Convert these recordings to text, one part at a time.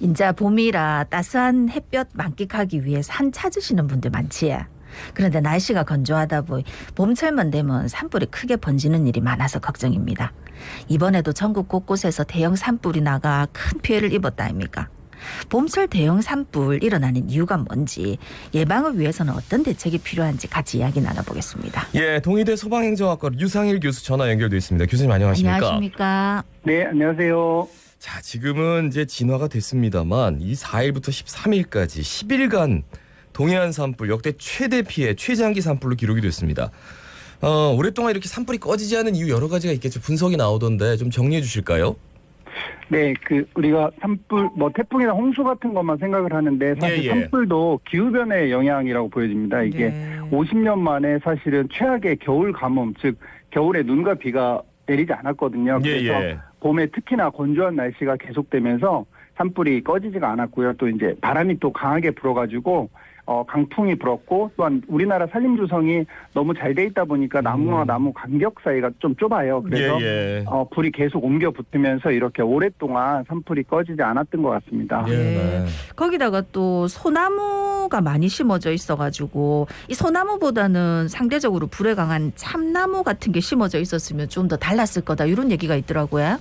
인자 봄이라 따스한 햇볕 만끽하기 위해 산 찾으시는 분들 많지. 그런데 날씨가 건조하다 보니 봄철만 되면 산불이 크게 번지는 일이 많아서 걱정입니다. 이번에도 전국 곳곳에서 대형 산불이 나가 큰 피해를 입었다 아닙니까? 봄철 대형 산불 일어나는 이유가 뭔지 예방을 위해서는 어떤 대책이 필요한지 같이 이야기 나눠보겠습니다. 예, 동의대 소방행정학과 유상일 교수 전화 연결돼 있습니다. 교수님 안녕하십니까? 안녕하십니까? 네, 안녕하세요. 자, 지금은 이제 진화가 됐습니다만 이 4일부터 13일까지 10일간 동해안 산불 역대 최대 피해 최장기 산불로 기록이 됐습니다. 어, 오랫동안 이렇게 산불이 꺼지지 않은 이유 여러 가지가 있겠죠. 분석이 나오던데 좀 정리해 주실까요? 네, 그 우리가 산불, 뭐 태풍이나 홍수 같은 것만 생각을 하는데 사실 예, 예. 산불도 기후 변화의 영향이라고 보여집니다. 이게 네. 50년 만에 사실은 최악의 겨울 가뭄, 즉 겨울에 눈과 비가 내리지 않았거든요. 예, 그래서 예. 봄에 특히나 건조한 날씨가 계속되면서 산불이 꺼지지가 않았고요. 또 이제 바람이 또 강하게 불어가지고 어, 강풍이 불었고 또한 우리나라 산림조성이 너무 잘 돼 있다 보니까 나무와 음. 나무 간격 사이가 좀 좁아요. 그래서 예, 예. 어, 불이 계속 옮겨 붙으면서 이렇게 오랫동안 산불이 꺼지지 않았던 것 같습니다. 예, 네. 네. 거기다가 또 소나무가 많이 심어져 있어가지고 이 소나무보다는 상대적으로 불에 강한 참나무 같은 게 심어져 있었으면 좀 더 달랐을 거다 이런 얘기가 있더라고요.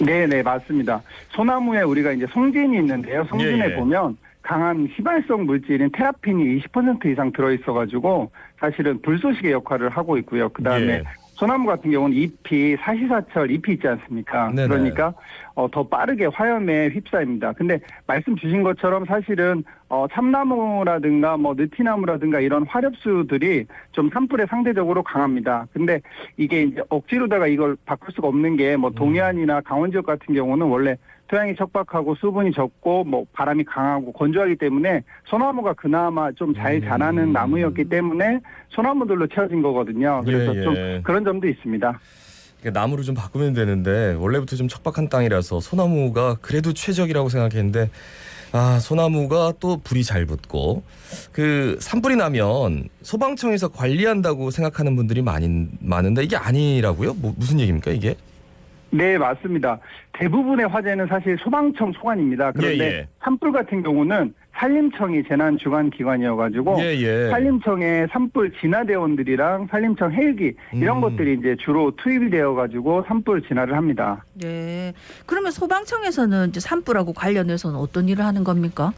네, 네, 맞습니다. 소나무에 우리가 이제 송진이 있는데요. 송진에 예, 예. 보면 강한 휘발성 물질인 테라핀이 20% 이상 들어 있어 가지고 사실은 불쏘시개 역할을 하고 있고요. 그 다음에 예. 소나무 같은 경우는 잎이 사시사철 잎이 있지 않습니까? 네네. 그러니까 어, 더 빠르게 화염에 휩싸입니다. 근데 말씀 주신 것처럼 사실은 어, 참나무라든가 뭐 느티나무라든가 이런 화렵수들이 좀 산불에 상대적으로 강합니다. 근데 이게 이제 억지로다가 이걸 바꿀 수가 없는 게 뭐 동해안이나 강원 지역 같은 경우는 원래 토양이 척박하고 수분이 적고 뭐 바람이 강하고 건조하기 때문에 소나무가 그나마 좀잘 음. 자라는 나무였기 때문에 소나무들로 채워진 거거든요. 그래서 예, 예. 좀 그런 점도 있습니다. 그러니까 나무를 좀 바꾸면 되는데 원래부터 좀 척박한 땅이라서 소나무가 그래도 최적이라고 생각했는데 아 소나무가 또 불이 잘 붙고 그 산불이 나면 소방청에서 관리한다고 생각하는 분들이 많이 많은데 이게 아니라고요? 뭐, 무슨 얘기입니까 이게? 네, 맞습니다. 대부분의 화재는 사실 소방청 소관입니다. 그런데 예, 예. 산불 같은 경우는 산림청이 재난 주관 기관이어가지고 예 예. 산림청의 산불 진화대원들이랑 산림청 헬기 이런 음. 것들이 이제 주로 투입이 되어가지고 산불 진화를 합니다. 네. 그러면 소방청에서는 이제 산불하고 관련해서는 어떤 일을 하는 겁니까?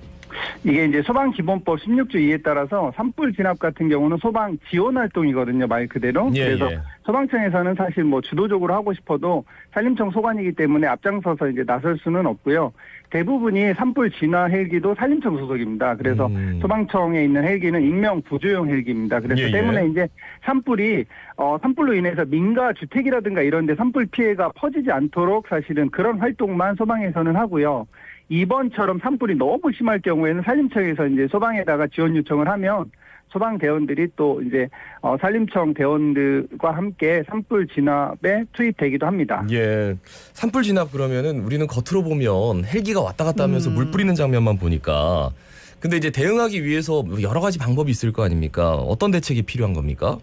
이게 이제 소방 기본법 16조 2에 따라서 산불 진압 같은 경우는 소방 지원 활동이거든요, 말 그대로. 예, 그래서 예. 소방청에서는 사실 뭐 주도적으로 하고 싶어도 산림청 소관이기 때문에 앞장서서 이제 나설 수는 없고요. 대부분이 산불 진화 헬기도 산림청 소속입니다. 그래서 음. 소방청에 있는 헬기는 익명 구조용 헬기입니다. 그래서 예, 예. 때문에 이제 산불이 어 산불로 인해서 민가 주택이라든가 이런 데 산불 피해가 퍼지지 않도록 사실은 그런 활동만 소방에서는 하고요. 이번처럼 산불이 너무 심할 경우에는 산림청에서 이제 소방에다가 지원 요청을 하면 소방 대원들이 또 이제 어 산림청 대원들과 함께 산불 진압에 투입되기도 합니다. 예. 산불 진압 그러면은 우리는 겉으로 보면 헬기가 왔다 갔다 하면서 음. 물 뿌리는 장면만 보니까 근데 이제 대응하기 위해서 여러 가지 방법이 있을 거 아닙니까? 어떤 대책이 필요한 겁니까?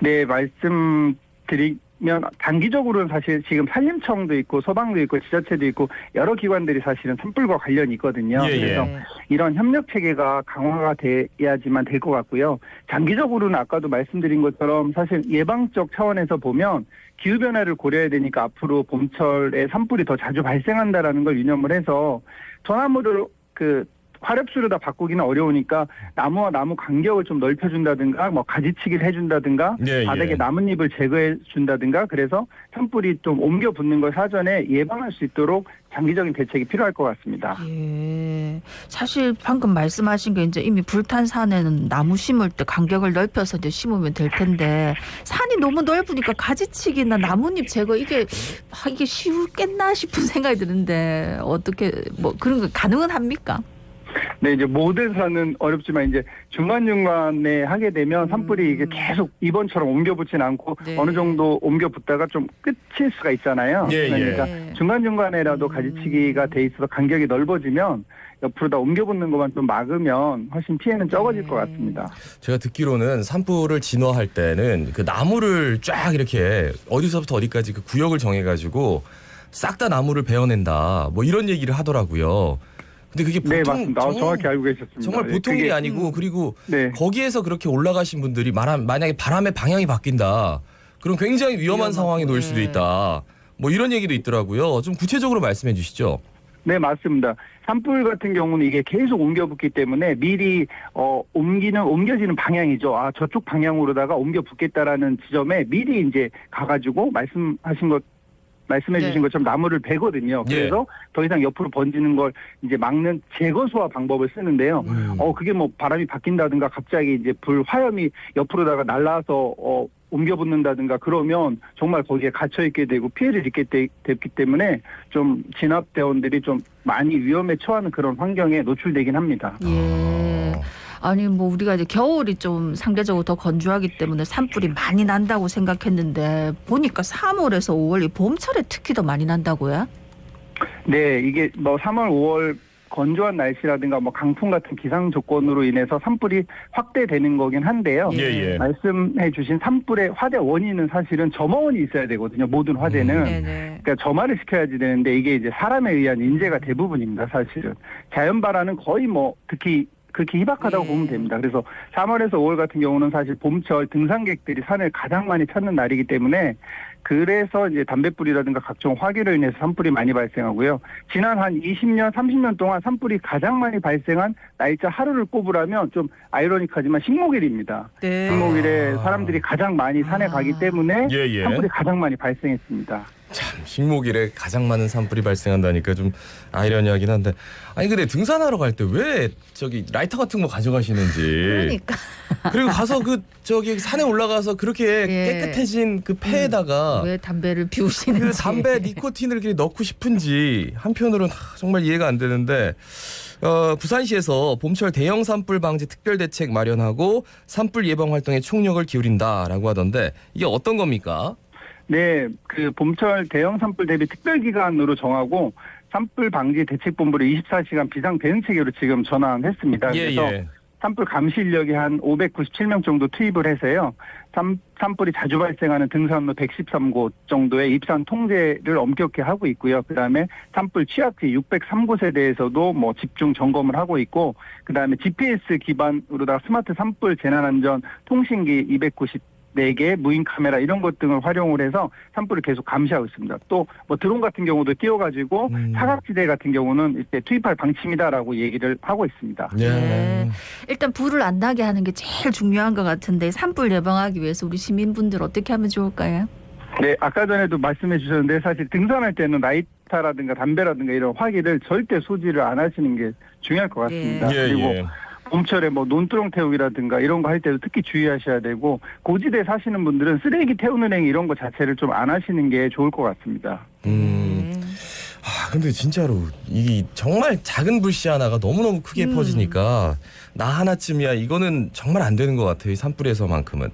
네, 말씀 드리 면 단기적으로는 사실 지금 산림청도 있고 소방도 있고 지자체도 있고 여러 기관들이 사실은 산불과 관련이 있거든요. 예, 예. 그래서 이런 협력 체계가 강화가 돼야지만 될 것 같고요. 장기적으로는 아까도 말씀드린 것처럼 사실 예방적 차원에서 보면 기후 변화를 고려해야 되니까 앞으로 봄철에 산불이 더 자주 발생한다라는 걸 유념을 해서 소나무를 그 화렵수로 다 바꾸기는 어려우니까 나무와 나무 간격을 좀 넓혀준다든가 뭐 가지치기를 해준다든가 예, 바닥에 예. 나뭇잎을 제거해 준다든가 그래서 산불이 좀 옮겨 붙는 걸 사전에 예방할 수 있도록 장기적인 대책이 필요할 것 같습니다. 예. 사실 방금 말씀하신 게 이제 이미 불탄 산에는 나무 심을 때 간격을 넓혀서 이제 심으면 될 텐데 산이 너무 넓으니까 가지치기나 나뭇잎 제거 이게 아, 이게 쉬울겠나 싶은 생각이 드는데 어떻게 뭐 그런 거 가능은 합니까? 네, 이제 모든 산은 어렵지만 이제 중간중간에 하게 되면 산불이 음. 이게 계속 이번처럼 옮겨 붙진 않고 네. 어느 정도 옮겨 붙다가 좀 끝일 수가 있잖아요. 예, 예. 그러니까 네. 중간중간에라도 음. 가지치기가 돼 있어서 간격이 넓어지면 옆으로 다 옮겨 붙는 것만 좀 막으면 훨씬 피해는 적어질 네. 것 같습니다. 제가 듣기로는 산불을 진화할 때는 그 나무를 쫙 이렇게 어디서부터 어디까지 그 구역을 정해가지고 싹 다 나무를 베어낸다 뭐 이런 얘기를 하더라고요. 근데 그게 보통 네, 맞습니다. 아, 정말, 정확히 알고 계셨습니다. 정말 네, 보통 그게- 일이 아니고 그리고 네. 거기에서 그렇게 올라가신 분들이 말하, 만약에 바람의 방향이 바뀐다. 그럼 굉장히 위험한 상황이 놓일 수도 네. 있다. 뭐 이런 얘기도 있더라고요. 좀 구체적으로 말씀해 주시죠. 네, 맞습니다. 산불 같은 경우는 이게 계속 옮겨 붙기 때문에 미리 어 옮기는 옮겨지는 방향이죠. 아 저쪽 방향으로다가 옮겨 붙겠다라는 지점에 미리 이제 가가지고 말씀하신 것 말씀해 네. 주신 것처럼 나무를 베거든요. 예. 그래서 더 이상 옆으로 번지는 걸 이제 막는 제거 소화 방법을 쓰는데요. 음. 어 그게 뭐 바람이 바뀐다든가 갑자기 이제 불 화염이 옆으로다가 날라서 어 옮겨 붙는다든가 그러면 정말 거기에 갇혀 있게 되고 피해를 입게 되, 됐기 때문에 좀 진압 대원들이 좀 많이 위험에 처하는 그런 환경에 노출되긴 합니다. 예. 아니 뭐 우리가 이제 겨울이 좀 상대적으로 더 건조하기 때문에 산불이 많이 난다고 생각했는데 보니까 3월에서 5월 이 봄철에 특히 더 많이 난다고요? 네, 이게 뭐 3월, 5월 건조한 날씨라든가 뭐 강풍 같은 기상 조건으로 인해서 산불이 확대되는 거긴 한데요. 예, 예. 말씀해 주신 산불의 화대 원인은 사실은 점화원이 있어야 되거든요. 모든 화재는. 음. 그러니까 점화를 시켜야지 되는데 이게 이제 사람에 의한 인재가 대부분입니다, 사실은. 자연 발화는 거의 뭐 특히 그렇게 희박하다고 예. 보면 됩니다. 그래서 3월에서 5월 같은 경우는 사실 봄철 등산객들이 산을 가장 많이 찾는 날이기 때문에 그래서 이제 담뱃불이라든가 각종 화기로 인해서 산불이 많이 발생하고요. 지난 한 20년, 30년 동안 산불이 가장 많이 발생한 날짜 하루를 꼽으라면 좀 아이러니하지만 식목일입니다. 네. 식목일에 아. 사람들이 가장 많이 산에 아. 가기 때문에 예, 예. 산불이 가장 많이 발생했습니다. 참 식목일에 가장 많은 산불이 발생한다니까 좀 아이러니하긴 한데 아니 근데 등산하러 갈 때 왜 저기 라이터 같은 거 가져가시는지 그러니까 그리고 가서 그 저기 산에 올라가서 그렇게 예. 깨끗해진 그 폐에다가 왜 담배를 피우시는지 그 담배 니코틴을 이렇게 넣고 싶은지 한편으로는 하, 정말 이해가 안 되는데 어, 부산시에서 봄철 대형 산불 방지 특별 대책 마련하고 산불 예방 활동에 총력을 기울인다라고 하던데 이게 어떤 겁니까? 네, 그 봄철 대형 산불 대비 특별 기간으로 정하고 산불 방지 대책본부를 24시간 비상 대응 체계로 지금 전환했습니다. 예, 그래서 예. 산불 감시 인력이 한 597명 정도 투입을 해서요. 산, 산불이 자주 발생하는 등산로 113곳 정도의 입산 통제를 엄격히 하고 있고요. 그다음에 산불 취약지 603곳에 대해서도 뭐 집중 점검을 하고 있고 그다음에 GPS 기반으로다가 스마트 산불 재난안전 통신기 294개 무인 카메라 이런 것 등을 활용을 해서 산불을 계속 감시하고 있습니다. 또 뭐 드론 같은 경우도 띄워가지고 음. 사각지대 같은 경우는 이제 투입할 방침이다라고 얘기를 하고 있습니다. 예. 네. 일단 불을 안 나게 하는 게 제일 중요한 것 같은데 산불 예방하기 위해서 우리 시민분들 어떻게 하면 좋을까요? 네, 아까 전에도 말씀해 주셨는데 사실 등산할 때는 라이터라든가 담배라든가 이런 화기를 절대 소지를 안 하시는 게 중요할 것 같습니다. 예, 그리고 예. 봄철에 뭐 논두렁 태우기라든가 이런 거 할 때도 특히 주의하셔야 되고 고지대 사시는 분들은 쓰레기 태우는 행위 이런 거 자체를 좀 안 하시는 게 좋을 것 같습니다. 음. 네. 아 근데 진짜로 이 정말 작은 불씨 하나가 너무 너무 크게 음. 퍼지니까 나 하나쯤이야 이거는 정말 안 되는 것 같아요 이 산불에서만큼은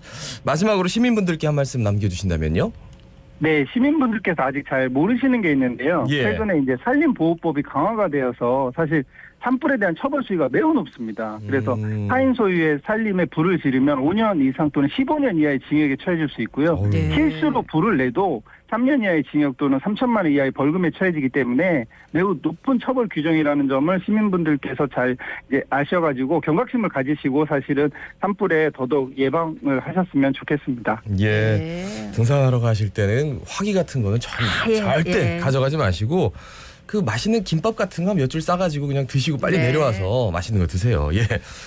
마지막으로 시민분들께 한 말씀 남겨주신다면요. 네, 시민분들께서 아직 잘 모르시는 게 있는데요. 예. 최근에 이제 산림보호법이 강화가 되어서 사실 산불에 대한 처벌 수위가 매우 높습니다. 그래서 음. 타인 소유의 산림에 불을 지르면 5년 이상 또는 15년 이하의 징역에 처해질 수 있고요. 네. 실수로 불을 내도 3년 이하의 징역 또는 3천만 원 이하의 벌금에 처해지기 때문에 매우 높은 처벌 규정이라는 점을 시민분들께서 잘 이제 아셔가지고 경각심을 가지시고 사실은 산불에 더더욱 예방을 하셨으면 좋겠습니다. 예. 네. 등산하러 가실 때는 화기 같은 거는 절, 아, 예, 절대 예. 가져가지 마시고 그 맛있는 김밥 같은 거 몇 줄 싸가지고 그냥 드시고 빨리 네. 내려와서 맛있는 거 드세요. 예.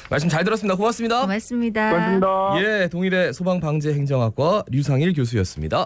말씀 잘 들었습니다. 고맙습니다. 고맙습니다. 고맙습니다. 예, 동일의 소방방재행정학과 류상일 교수였습니다.